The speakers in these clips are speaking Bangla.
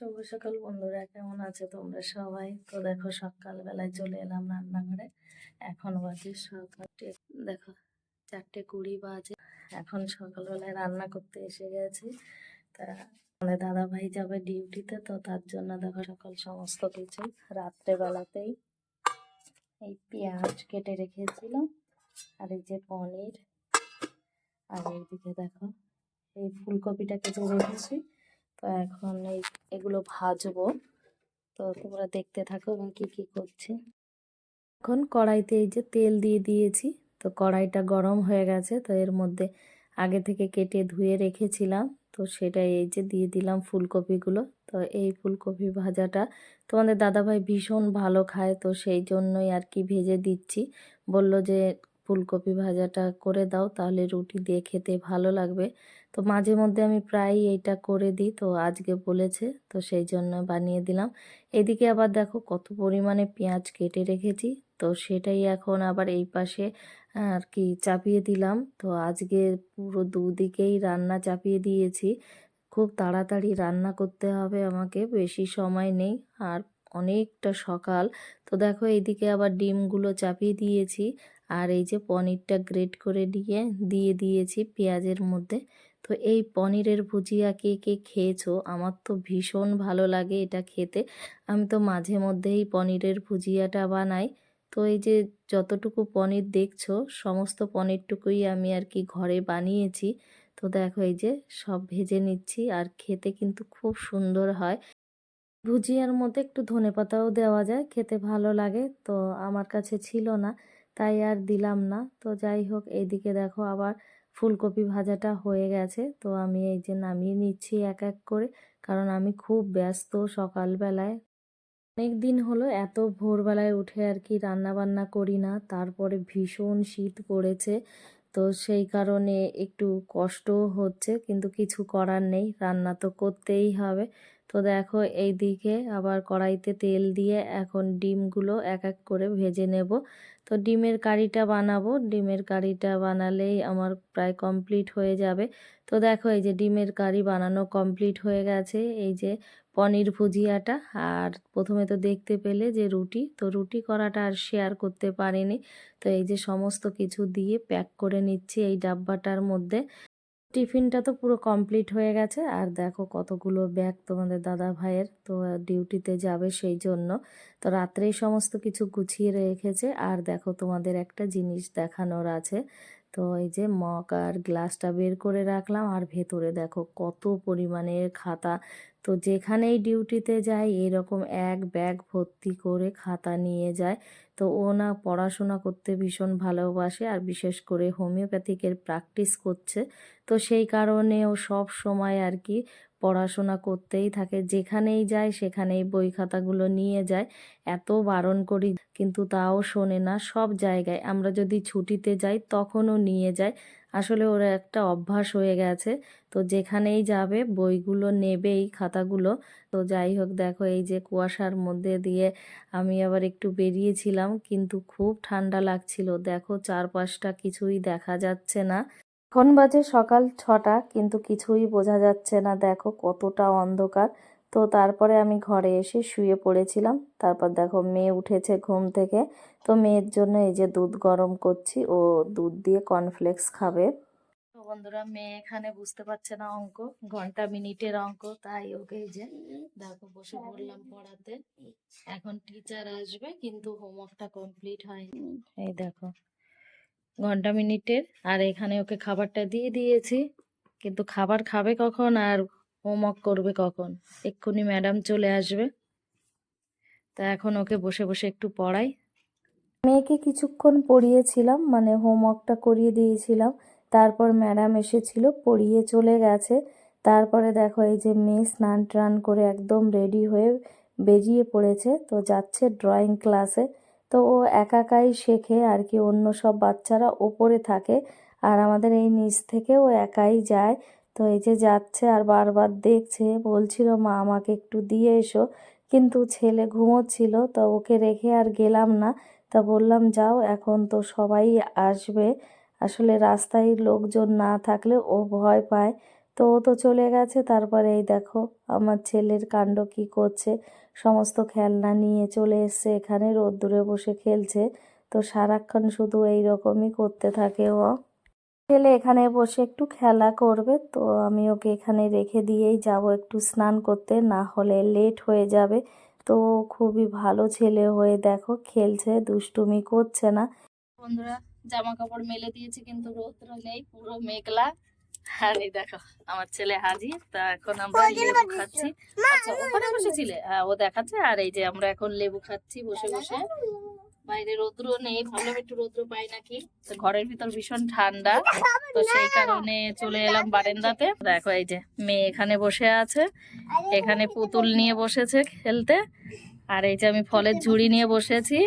শুভ সকাল বন্ধুরা, কেমন আছে তোমরা সবাই? তো দেখো, সকালবেলায় চলে এলাম রান্নাঘরে। এখন বাজে সকালটে, দেখো, চারটে কুড়ি বাজে। এখন সকালবেলায় রান্না করতে এসে গেছি। তা আমাদের দাদা ভাই যাবে ডিউটিতে, তো তার জন্য দেখো সকাল সমস্ত কিছু। রাত্রেবেলাতেই এই পেঁয়াজ কেটে রেখেছিলাম, আর এই যে পনির। আর এইদিকে দেখো, এই ফুলকপিটা কেটে রেখেছি। তো এখন এই, এগুলো ভাজবো। তো তোমরা দেখতে থাকো এবং কি কি করছি। এখন কড়াইতে এই যে তেল দিয়ে দিয়েছি। তো কড়াইটা গরম হয়ে গেছে। তো এর মধ্যে আগে থেকে কেটে ধুয়ে রেখেছিলাম। তো সেটাই এই যে দিয়ে দিলাম ফুলকপিগুলো। তো এই ফুলকপি ভাজাটা তোমাদের দাদাভাই ভীষণ ভালো খায়। তো সেই জন্যই আর কি ভেজে দিচ্ছি। বলল যে ফুলকপি ভাজাটা করে দাও, তাহলে রুটি দিয়ে খেতে ভালো লাগবে। তো মাঝে মধ্যে আমি প্রায়ই এইটা করে দিই। তো আজকে বলেছে, তো সেই জন্য বানিয়ে দিলাম। এদিকে আবার দেখো কত পরিমাণে পেঁয়াজ কেটে রেখেছি। তো সেটাই এখন আবার এই পাশে আর কি চাপিয়ে দিলাম। তো আজকে পুরো দুদিকেই রান্না চাপিয়ে দিয়েছি। খুব তাড়াতাড়ি রান্না করতে হবে আমাকে, বেশি সময় নেই। আর অনেকটা সকাল। তো দেখো এইদিকে আবার ডিমগুলো চাপিয়ে দিয়েছি। আর এই যে পনিরটা গ্রেট করে দিয়ে দিয়ে দিয়েছি পেঁয়াজের মধ্যে। তো এই পনিরের ভুজিয়া কে কে খেয়েছো? আমার তো ভীষণ ভালো লাগে এটা খেতে। আমি তো মাঝে মধ্যেই পনিরের ভুজিয়াটা বানাই। তো এই যে যতটুকু পনির দেখছ, সমস্ত পনিরটুকুই আমি আর কি ঘরে বানিয়েছি। তো দেখো এই যে সব ভেজে নিচ্ছি আর খেতে কিন্তু খুব সুন্দর হয়। ভুজিয়ার মধ্যে একটু ধনেপাতাও দেওয়া যায়, খেতে ভালো লাগে। তো আমার কাছে ছিল না, তাই আর দিলাম না। তো যাই হোক, এইদিকে দেখো আবার ফুলকপি ভাজাটা হয়ে গেছে। তো আমি এই যে নামিয়ে নিচ্ছি এক এক করে, কারণ আমি খুব ব্যস্ত সকালবেলায়। অনেক দিন হলো এত ভোরবেলায় উঠে আর কি রান্না বান্না করি না, তারপরে ভীষণ শীত পড়েছে। তো সেই কারণে একটু কষ্টও হচ্ছে, কিন্তু কিছু করার নেই, রান্না তো করতেই হবে। তো দেখো এই দিকে আবার কড়াইতে তেল দিয়ে এখন ডিমগুলো এক এক করে ভেজে নেব। তো ডিমের কারিটা বানাবো। ডিমের কারিটা বানালেই আমার প্রায় কমপ্লিট হয়ে যাবে। তো দেখো এই যে ডিমের কারি বানানো কমপ্লিট হয়ে গেছে। এই যে পনির ভুজিয়াটা আর প্রথমে তো দেখতে পেলে যে রুটি, তো রুটি করাটা আর শেয়ার করতে পারিনি। তো এই যে সমস্ত কিছু দিয়ে প্যাক করে নিচ্ছি এই ডাব্বাটার মধ্যে। টিফিনটা তো পুরো কমপ্লিট হয়ে গেছে। আর দেখো কতগুলো ব্যাগ তোমাদের দাদা ভাইয়ের তো ডিউটিতে যাবে সেই জন্য। তো রাত্রেই সমস্ত কিছু গুছিয়ে রেখেছে। আর দেখো তোমাদের একটা জিনিস দেখানোর আছে। তো এই যে মগ আর গ্লাসটা বের করে রাখলাম। আর ভেতরে দেখো কত পরিমাণের খাতা। তো যেখানেই ডিউটিতে যায় এরকম এক ব্যাগ ভর্তি করে খাতা নিয়ে যায়। তো ও না পড়াশোনা করতে ভীষণ ভালোবাসে আর বিশেষ করে হোমিওপ্যাথিকের প্র্যাকটিস করছে। তো সেই কারণে ও সব সময় আর কি পড়াশোনা করতেই থাকে, যেখানেই যায় সেখানেই বই খাতাগুলো নিয়ে যায়। এত বারণ করি, কিন্তু তাও শোনে না। সব জায়গায় আমরা যদি ছুটিতে যাই তখনও নিয়ে যায়। আসলে ওরা একটা অভ্যাস হয়ে গেছে। তো যেখানেই যাবে বইগুলো নেবেই, খাতাগুলো। তো যাই হোক, দেখো এই যে কুয়াশার মধ্যে দিয়ে আমি আবার একটু বেরিয়েছিলাম, কিন্তু খুব ঠান্ডা লাগছিল। দেখো চারপাশটা কিছুই দেখা যাচ্ছে না। এখন বাজে সকাল ছটা, কিন্তু কিছুই বোঝা যাচ্ছে না। দেখো কতটা অন্ধকার। তো তারপরে আমি ঘরে এসে শুয়ে পড়েছিলাম। তারপর দেখো মেয়ে উঠেছে ঘুম থেকে। তো মেয়ের জন্য এই যে দুধ গরম করছি, ও দুধ দিয়ে কর্নফ্লেক্স খাবে। তো বন্ধুরা, মেয়ে এখানে বুঝতে পারছে না অঙ্ক, ঘণ্টা মিনিটের অঙ্ক, তাই ওকে এই যে দেখো বসে পড়লাম পড়াতে। এখন টিচার আসবে, কিন্তু হোমওয়ার্কটা কমপ্লিট হয়নি। এই দেখো। ঘণ্টা মিনিটের। আর এখানে ওকে খাবারটা দিয়ে দিয়েছি। কিন্তু খাবার খাবে কখন আর হোমওয়ার্ক করবে কখন? এক্ষুনি ম্যাডাম চলে আসবে। তা এখন ওকে বসে বসে একটু পড়াই। মেয়েকে কিছুক্ষণ পড়িয়েছিলাম মানে হোমওয়ার্কটা করিয়ে দিয়েছিলাম। তারপর ম্যাডাম এসেছিল, পড়িয়ে চলে গেছে। তারপরে দেখো এই যে মেয়ে স্নান টান করে একদম রেডি হয়ে বেরিয়ে পড়েছে। তো যাচ্ছে ড্রয়িং ক্লাসে। তো ও একাকাই শেখে আর কি, অন্য সব বাচ্চারা ওপরে থাকে আর আমাদের এই নিচ থেকে ও একাই যায়। তো এই যে যাচ্ছে আর বারবার দেখছে, বলছিল, মা, আমাকে একটু দিয়ে এসো। কিন্তু ছেলে ঘুমোচ্ছিল, তো ওকে রেখে আর গেলাম না। তা বললাম, যাও, এখন তো সবাই আসবে। আসলে রাস্তায় লোকজন না থাকলে ও ভয় পায়। তো ও তো চলে গেছে, তারপরে এই দেখো, আমার ছেলের কাণ্ড কি করছে। সমস্ত খেলনা নিয়ে চলে এসছে এখানে, রোদ্দুরে বসে খেলছে। তো সারাক্ষণ শুধু এই রকমই করতে থাকে ও। ছেলে এখানে বসে একটু খেলা করবে, তো আমি ওকে এখানে রেখে দিয়েই যাব একটু স্নান করতে, না হলে লেট হয়ে যাবে। তো খুবই ভালো ছেলে হয়ে দেখো, খেলছে, দুষ্টুমি করছে না। বন্ধুরা জামা কাপড় মেলে দিয়েছে, কিন্তু রৌদ্র নেই, পুরো মেঘলা। আর এই দেখো আমার ছেলে হাজির তা এখন আমরা লেবু খাচ্ছি। আচ্ছা ওখানে বসেছিলে হ্যাঁ ও দেখাচ্ছে আর এই যে আমরা এখন লেবু খাচ্ছি বসে বসে। বাইরে রৌদ্র নেই ভাবলাম একটু রৌদ্র পাই নাকি। তো ঘরের ভিতর ভীষণ ঠান্ডা তো সেই কারণে চলে এলাম বারেন্দাতে। দেখো এই যে মেয়ে এখানে বসে আছে। এখানে পুতুল নিয়ে বসেছে খেলতে। আর এই যে আমি ফলের ঝুড়ি নিয়ে বসেছি।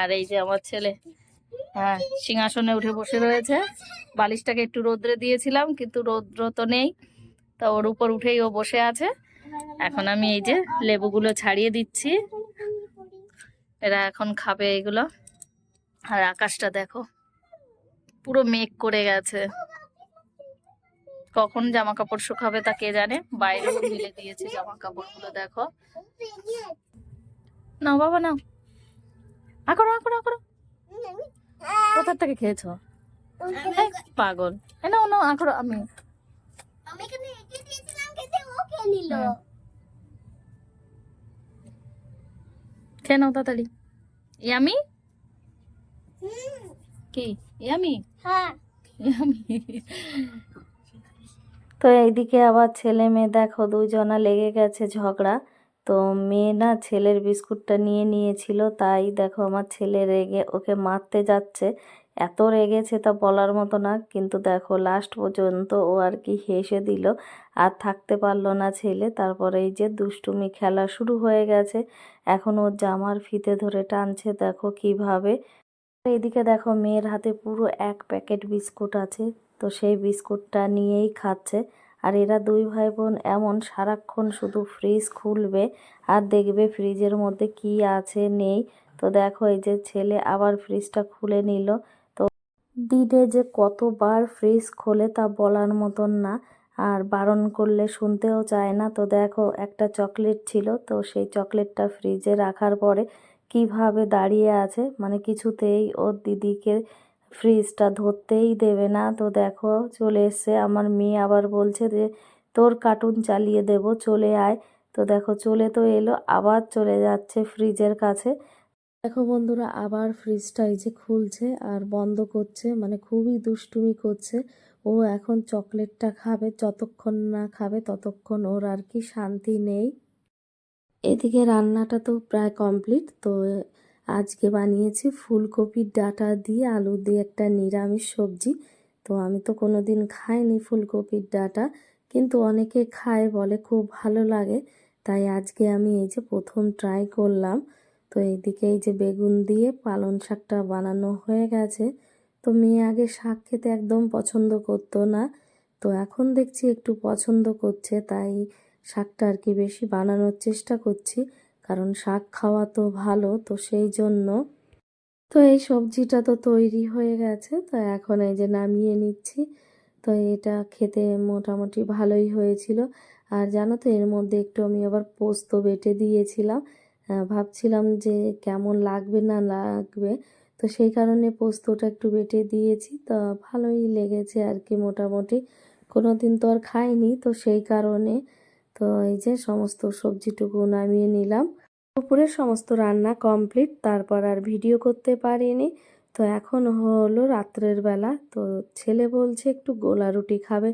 আর এই যে আমার ছেলে। হ্যাঁ সিংহাসনে উঠে বসে রয়েছে। বালিশটাকে একটু রোদ্রে দিয়েছিলাম, কিন্তু রৌদ্র তো নেই। তা ওর উপর উঠেই ও বসে আছে। এখন আমি এই যে লেবুগুলো ছাড়িয়ে দিচ্ছি। এরা এখন খাবে এগুলো। আর আকাশটা দেখো, পুরো মেঘ করে গেছে। কখন জামা কাপড় শুকাবে তা কে জানে? বাইরেও মিলে দিয়েছে জামা কাপড়গুলো দেখো। নাও বাবা, নাও। আকড়ো আকড়ো আকড়ো। কোথার থেকে খেয়েছো? পাগল। এ নাও নাও আমি আমি এখানে এঁকে দিয়েছিলাম খেতে ও খেয়ে নিল। খেয়ে নাও তাড়াতাড়ি। ইয়ামি? কি? ইয়ামি? হ্যাঁ। তো এইদিকে আবার ছেলে মেয়ে দেখো দুজনা লেগে গেছে ঝগড়া। তো মেয়ে না ছেলের বিস্কুটটা নিয়ে নিয়েছিল, তাই দেখো আমার ছেলে রেগে ওকে মারতে যাচ্ছে। এত রেগেছে তা বলার মতো না, কিন্তু দেখো লাস্ট পর্যন্ত ও আর কি হেসে দিল। আর থাকতে পারল না ছেলে, তারপরে এই যে দুষ্টুমি খেলা শুরু হয়ে গেছে। এখন ওর জামার ফিতে ধরে টানছে, দেখো কীভাবে। এদিকে দেখো মেয়ের হাতে পুরো এক প্যাকেট বিস্কুট আছে, তো সেই বিস্কুটটা নিয়েই খাচ্ছে। আর এরা দুই ভাই বোন এমন সারাক্ষণ শুধু ফ্রিজ খুলবে আর দেখবে ফ্রিজের মধ্যে কি আছে, নেই। তো দেখো, এই যে ছেলে আবার ফ্রিজটা খুলে নিল। তো দিনে যে কতবার ফ্রিজ খোলে তা বলার মতন না আর বারণ করলে শুনতেও চায় না। তো দেখো, একটা চকলেট ছিল, তো সেই চকলেটটা ফ্রিজে রাখার পরে কীভাবে দাঁড়িয়ে আছে মানে কিছুতেই ওর দিদিকে ফ্রিজটা ধরতেই দেবে না। তো দেখো চলে এসছে, আমার মেয়ে আবার বলছে যে, তোর কার্টুন চালিয়ে দেব, চলে আয়। তো দেখো চলে তো এলো, আবার চলে যাচ্ছে ফ্রিজের কাছে। দেখো বন্ধুরা, আবার ফ্রিজটা এই যে খুলছে আর বন্ধ করছে মানে খুবই দুষ্টুমি করছে। ও এখন চকলেটটা খাবে, যতক্ষণ না খাবে ততক্ষণ ওর আর কি শান্তি নেই। এদিকে রান্নাটা তো প্রায় কমপ্লিট তো আজকে বানিয়েছি ফুলকপির ডাঁটা দিয়ে আলু দিয়ে একটা নিরামিষ সবজি। তো আমি তো কোনো দিন খাইনি ফুলকপির ডাঁটা, কিন্তু অনেকে খায় বলে খুব ভালো লাগে। তাই আজকে আমি এই যে প্রথম ট্রাই করলাম। তো এইদিকে এই যে বেগুন দিয়ে পালং শাকটা বানানো হয়ে গেছে। তো মেয়ে আগে শাক খেতে একদম পছন্দ করতো না। তো এখন দেখছি একটু পছন্দ করছে, তাই শাকটা আর কি বেশি বানানোর চেষ্টা করছি। কারণ শাক খাওয়া তো ভালো, তো সেই জন্য তো এই সবজিটা তো তৈরি হয়ে গেছে। তো এখন এই যে নামিয়ে নিচ্ছি। তো এটা খেতে মোটামুটি ভালোই হয়েছিল। আর জানো তো, এর মধ্যে একটু আমি আবার পোস্ত বেটে দিয়েছিলাম। ভাবছিলাম যে কেমন লাগবে না লাগবে। তো সেই কারণে পোস্তটা একটু বেটে দিয়েছি। তো ভালোই লেগেছে আর কি মোটামুটি। কোনো দিন তো আর খাইনি। তো সেই কারণে তো এই যে সমস্ত সবজিটুকু নামিয়ে নিলাম। দুপুরের সমস্ত রান্না কমপ্লিট, তারপর আর ভিডিও করতে পারিনি। তো এখন হলো রাত্রের বেলা, তো ছেলে বলছে একটু গোলা রুটি খাবে।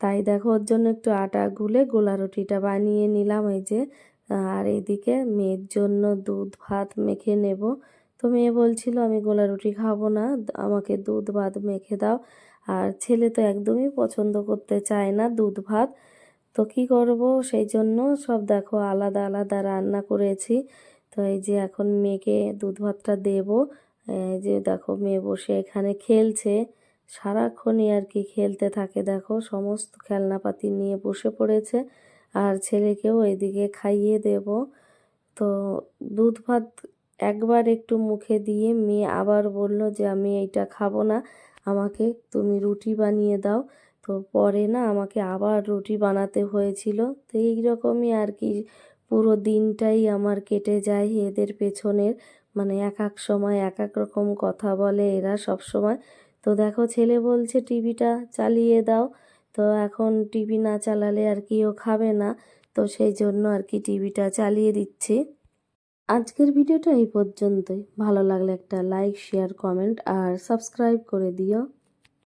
তাই দেখো ওর জন্য একটু আটা গুলে গোলা রুটিটা বানিয়ে নিলাম এই যে। আর এইদিকে মেয়ের জন্য দুধ ভাত মেখে নেব। তো মেয়ে বলছিল, আমি গোলা রুটি খাব না, আমাকে দুধ ভাত মেখে দাও। আর ছেলে তো একদমই পছন্দ করতে চায় না দুধ ভাত। তো কি করব? সেই জন্য সব দেখো আলাদা আলাদা রান্না করেছি। তো এই যে এখন মেয়েকে দুধ ভাতটা দেবো। যে দেখো মেয়ে বসে এখানে খেলছে। সারাক্ষণই আর কি খেলতে থাকে দেখো। সমস্ত খেলনাপাতি নিয়ে বসে পড়েছে। আর ছেলেকেও এদিকে খাইয়ে দেব। তো দুধ ভাত একবার একটু মুখে দিয়ে মেয়ে আবার বলল যে, আমি এইটা খাব না। আমাকে তুমি রুটি বানিয়ে দাও। তো পরে না আমাকে আবার রুটি বানাতে হয়েছিল। তো এইরকমই আর কি, পুরো দিনটাই আমার কেটে যায় এদের পেছনের। মানে এক এক সময় এক এক রকম কথা বলে এরা সব সময়। তো দেখো ছেলে বলছে, টিভিটা চালিয়ে দাও। তো এখন টিভি না চালালে আর কি ও খাবে না। তো সেই জন্য আর কি টিভিটা চালিয়ে দিচ্ছি। আজকের ভিডিওটা এই পর্যন্তই। ভালো লাগলে একটা লাইক, শেয়ার, কমেন্ট আর সাবস্ক্রাইব করে দিও।